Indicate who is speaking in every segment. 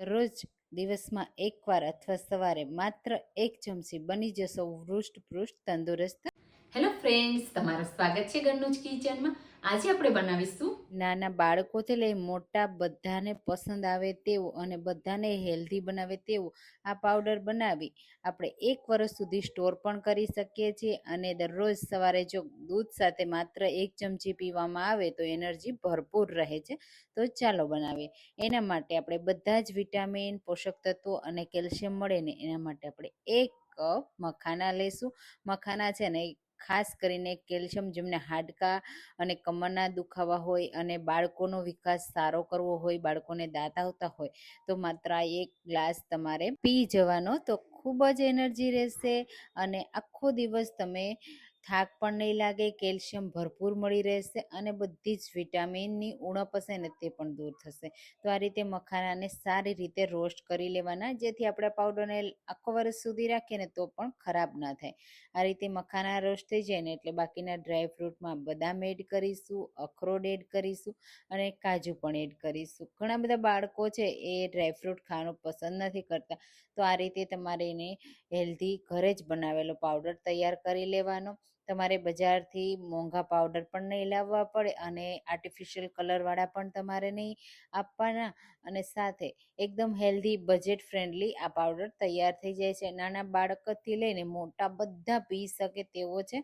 Speaker 1: રોજ દિવસમાં એકવાર અથવા સવારે માત્ર એક ચમચી બની જશો વૃષ્ટ તંદુરસ્ત.
Speaker 2: હેલો ફ્રેન્ડ્સ તમારું સ્વાગત છે ઘરનું જ કિચનમાં આજે આપણે બનાવીશું
Speaker 1: નાના બાળકોથી લઈ મોટા બધાને પસંદ આવે તેવું અને બધાને હેલ્ધી બનાવે તેવું આ પાવડર બનાવી આપણે એક વર્ષ સુધી સ્ટોર પણ કરી શકીએ છીએ અને દરરોજ સવારે જો દૂધ સાથે માત્ર એક ચમચી પીવામાં આવે તો એનર્જી ભરપૂર રહે છે. તો ચાલો બનાવીએ. એના માટે આપણે બધા જ વિટામિન પોષક તત્વો અને કેલ્શિયમ મળે ને એના માટે આપણે એક કપ મખાના લેશું. મખાના છે ને ખાસ કરીને કેલ્શિયમ જેમને હાડકા અને કમરના દુખાવા હોય અને બાળકોનો વિકાસ સારો કરવો હોય, બાળકોને દાંત આવતા હોય, તો માત્ર આ એક ગ્લાસ તમારે પી જવાનો. તો ખૂબ જ એનર્જી રહેશે અને આખો દિવસ તમે થાક પણ નહીં લાગે, કેલ્શિયમ ભરપૂર મળી રહેશે અને બધી જ વિટામિનની ઉણપ હશે ને તે પણ દૂર થશે. તો આ રીતે મખાનાને સારી રીતે રોસ્ટ કરી લેવાના, જેથી આપણા પાવડરને આખો વર્ષ સુધી રાખીએ ને તો પણ ખરાબ ના થાય. આ રીતે મખાના રોસ્ટ થઈ જાય ને એટલે બાકીના ડ્રાય ફ્રૂટમાં બદામ એડ કરીશું, અખરોટ એડ કરીશું અને કાજુ પણ એડ કરીશું. ઘણા બધા બાળકો છે એ ડ્રાયફ્રૂટ ખાવાનું પસંદ નથી કરતા. તો આ રીતે તમારે એને હેલ્ધી ઘરે જ બનાવેલો પાવડર તૈયાર કરી લેવાનો. તમારે બજારથી મોંઘા પાવડર પણ નહીં લાવવા પડે અને આર્ટિફિશિયલ કલરવાળા પણ તમારે નહીં આપવાના અને સાથે એકદમ હેલ્ધી બજેટ ફ્રેન્ડલી આ પાવડર તૈયાર થઈ જાય છે. નાના બાળકથી લઈને મોટા બધા પી શકે તેવો છે.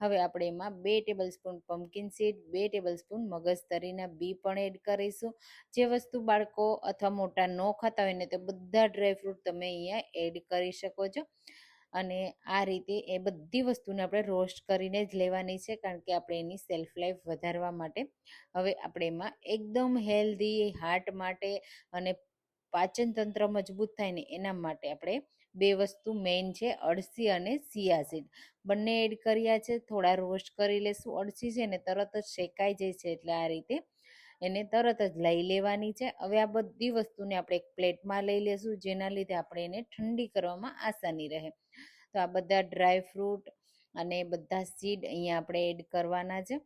Speaker 1: હવે આપણે એમાં બે ટેબલ સ્પૂન પમ્પકિન સીડ બે ટેબલ સ્પૂન મગજતરીના બી પણ એડ કરીશું. જે વસ્તુ બાળકો અથવા મોટા ન ખાતા હોય ને તે બધા ડ્રાયફ્રૂટ તમે અહીંયા એડ કરી શકો છો. અને આ રીતે એ બધી વસ્તુને આપણે રોસ્ટ કરીને જ લેવાની છે, કારણ કે આપણે એની સેલ્ફ લાઈફ વધારવા માટે. હવે આપણે એમાં એકદમ હેલ્ધી હાર્ટ માટે અને પાચન તંત્ર મજબૂત થાય ને એના માટે આપણે બે વસ્તુ મેઇન છે, અળસી અને સિયાસીડ બંને એડ કર્યા છે, થોડા રોસ્ટ કરી લેશું. અળસી છે ને તરત જ શેકાઈ જાય છે એટલે આ રીતે એને તરત જ લઈ લેવાની છે. હવે આ બધી વસ્તુને આપણે એક પ્લેટમાં લઈ લેશું, જેના લીધે આપણે એને ઠંડી કરવામાં આસાની રહે. તો આ બધા ડ્રાય ફ્રૂટ અને બધા સીડ અહીંયા આપણે એડ કરવાના છે.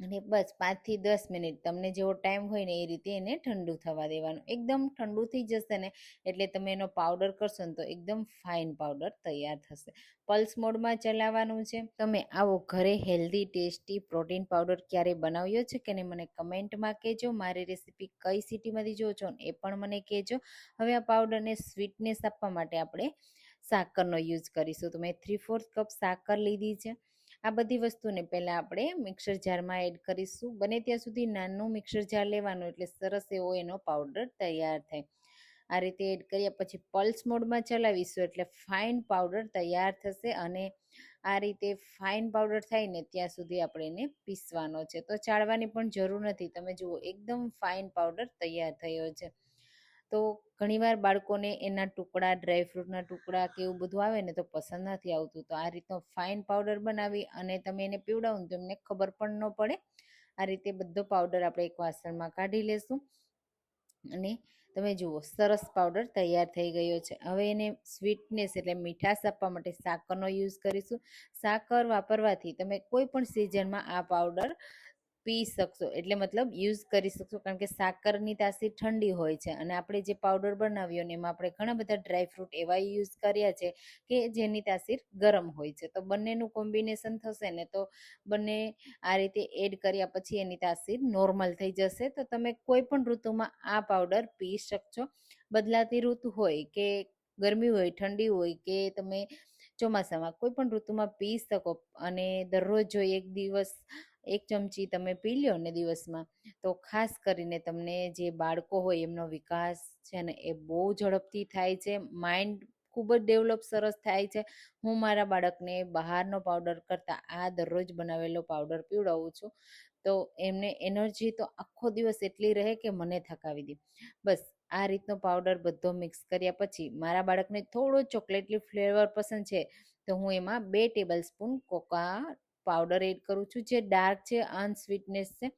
Speaker 1: અને બસ પાંચથી દસ મિનિટ તમને જેવો ટાઈમ હોય ને એ રીતે એને ઠંડુ થવા દેવાનું. એકદમ ઠંડુ થઈ જશે ને એટલે તમે એનો પાવડર કરશો ને તો એકદમ ફાઇન પાવડર તૈયાર થશે. પલ્સ મોડમાં ચલાવવાનું છે. તમે આવો ઘરે હેલ્ધી ટેસ્ટી પ્રોટીન પાવડર ક્યારે બનાવ્યો છે કે નહીં મને કમેન્ટમાં કહેજો. મારી રેસીપી કઈ સિટીમાંથી જો છો ને એ પણ મને કહેજો. હવે આ પાવડરને સ્વીટનેસ આપવા માટે આપણે સાકરનો યુઝ કરીશું. તો મેં થ્રી ફોર્થ કપ સાકર લીધી છે. આ બધી વસ્તુને પહેલાં આપણે મિક્સર જારમાં એડ કરીશું. બને ત્યાં સુધી નાનું મિક્સર જાર લેવાનું એટલે સરસ એવો એનો પાવડર તૈયાર થાય. આ રીતે એડ કર્યા પછી પલ્સ મોડમાં ચલાવીશું એટલે ફાઇન પાવડર તૈયાર થશે અને આ રીતે ફાઇન પાવડર થાય ને ત્યાં સુધી આપણે એને પીસવાનો છે. તો ચાળવાની પણ જરૂર નથી. તમે જુઓ, એકદમ ફાઇન પાવડર તૈયાર થયો છે. તો ઘણીવાર બાળકોને એના ટુકડા ડ્રાયફ્રૂટના ટુકડા કે એવું બધું આવે ને તો પસંદ નથી આવતું. તો આ રીતનો ફાઇન પાવડર બનાવી અને તમે એને પીવડાવો ને તો એમને ખબર પણ ન પડે. આ રીતે બધો પાવડર આપણે એક વાસણમાં કાઢી લેશું. અને તમે જુઓ, સરસ પાવડર તૈયાર થઈ ગયો છે. હવે એને સ્વીટનેસ એટલે મીઠાશ આપવા માટે સાકરનો યુઝ કરીશું. સાકર વાપરવાથી તમે કોઈ પણ સિઝનમાં આ પાવડર પી શકશો. એટલે મતલબ યુઝ કરી શકશો, કારણ કે સાકરની તાસીર ઠંડી હોય છે. અને આપણે જે પાવડર બનાવ્યો ને એમાં આપણે ઘણા બધા ડ્રાયફ્રૂટ એવા યુઝ કર્યા છે કે જેની તાસીર ગરમ હોય છે. તો બંનેનું કોમ્બિનેશન થશે ને તો બંને આ રીતે એડ કર્યા પછી એની તાસીર નોર્મલ થઈ જશે. તો તમે કોઈ પણ ઋતુમાં આ પાવડર પી શકશો. બદલાતી ઋતુ હોય કે ગરમી હોય, ઠંડી હોય કે તમે ચોમાસામાં કોઈ પણ ઋતુમાં પી શકો. અને દરરોજ જો એક દિવસ એક ચમચી તમે પી લ્યો ને દિવસમાં, તો ખાસ કરીને તમને જે બાળકો હોય એમનો વિકાસ છે ને એ બહુ ઝડપથી થાય છે. માઇન્ડ ખૂબ જ ડેવલપ સરસ થાય છે. હું મારા બાળકને બહારનો પાવડર કરતાં આ દરરોજ બનાવેલો પાવડર પીવડાવું છું. તો એમને એનર્જી તો આખો દિવસ એટલી રહે કે મને થકાવી દે. બસ, આ રીતનો પાવડર બધો મિક્સ કર્યા પછી મારા બાળકને થોડો ચોકલેટલી ફ્લેવર પસંદ છે, તો હું એમાં બે tablespoon cocoa powder add કરું છું, જે ડાર્ક છે, અનસ્વીટનેસ છે.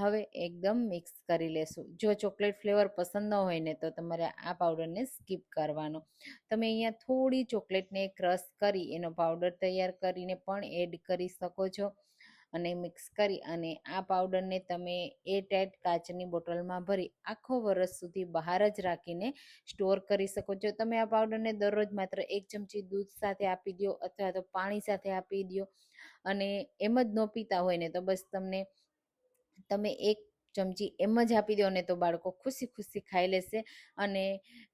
Speaker 1: હવે એકદમ મિક્સ કરી લેશું. જો ચોકલેટ ફ્લેવર પસંદ ન હોય ને તો તમારે આ પાવડરને સ્કીપ કરવાનો. તમે અહીંયા થોડી ચોકલેટને ક્રશ કરી, એનો પાવડર તૈયાર કરીને પણ એડ કરી શકો છો અને મિક્સ કરી અને આ પાવડરને તમે એ ટાઈટ કાચની બોટલમાં ભરી આખો વર્ષ સુધી બહાર જ રાખીને સ્ટોર કરી શકો છો. તમે આ પાવડરને દરરોજ માત્ર એક ચમચી દૂધ સાથે આપી દો અથવા તો પાણી સાથે આપી દો અને એમ જ ન પીતા હોય ને તો બસ તમને તમે એક ચમચી એમ જ આપી દો ને તો બાળકો ખુશી ખુશી ખાઈ લેશે. અને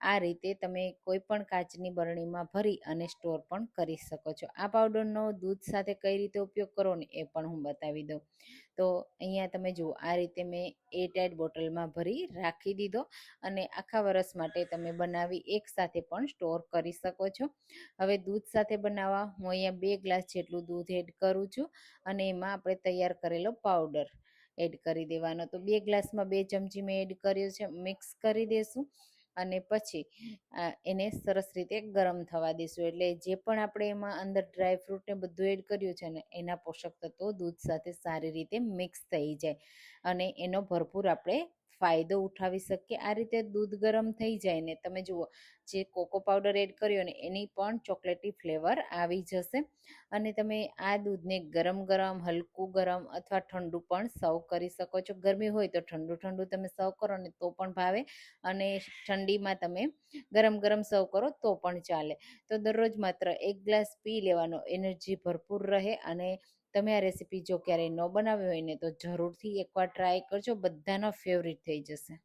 Speaker 1: આ રીતે તમે કોઈ પણ કાચની બરણીમાં ભરી અને સ્ટોર પણ કરી શકો છો. આ પાવડરનો દૂધ સાથે કઈ રીતે ઉપયોગ કરો ને એ પણ હું બતાવી દઉં. તો અહીંયા તમે જુઓ, આ રીતે મેં એ ટાઈટ બોટલમાં ભરી રાખી દીધો અને આખા વરસ માટે તમે બનાવી એક સાથે પણ સ્ટોર કરી શકો છો. હવે દૂધ સાથે બનાવવા હું અહીંયા બે ગ્લાસ જેટલું દૂધ એડ કરું છું અને એમાં આપણે તૈયાર કરેલો પાવડર. એડ કરી દેવાનો. તો બે ગ્લાસમાં બે ચમચી મેં એડ કર્યો છે, મિક્સ કરી દેશું અને પછી એને સરસ રીતે ગરમ થવા દઈશું એટલે જે પણ આપણે એમાં અંદર ડ્રાય ફ્રૂટને બધું એડ કર્યું છે ને, એના પોષક તત્વો દૂધ સાથે સારી રીતે મિક્સ થઈ જાય અને એનો ભરપૂર આપણે ફાયદો ઉઠાવી શકીએ. આ રીતે દૂધ ગરમ થઈ જાય ને તમે જુઓ, જે કોકો પાવડર એડ કર્યો ને એની પણ ચોકલેટી ફ્લેવર આવી જશે. અને તમે આ દૂધને ગરમ ગરમ, હલકું ગરમ અથવા ઠંડુ પણ સર્વ કરી શકો છો. ગરમી હોય તો ઠંડુ ઠંડુ તમે સર્વ કરો ને તો પણ ભાવે. અને ઠંડીમાં તમે ગરમ ગરમ સર્વ કરો તો પણ ચાલે. તો દરરોજ માત્ર એક ગ્લાસ પી લેવાનો. એનર્જી ભરપૂર રહે અને તમે આ રેસીપી જો ક્યારેય ન બનાવી હોય ને તો જરૂરથી એકવાર ટ્રાય કરજો. બધાનો ફેવરિટ થઈ જશે.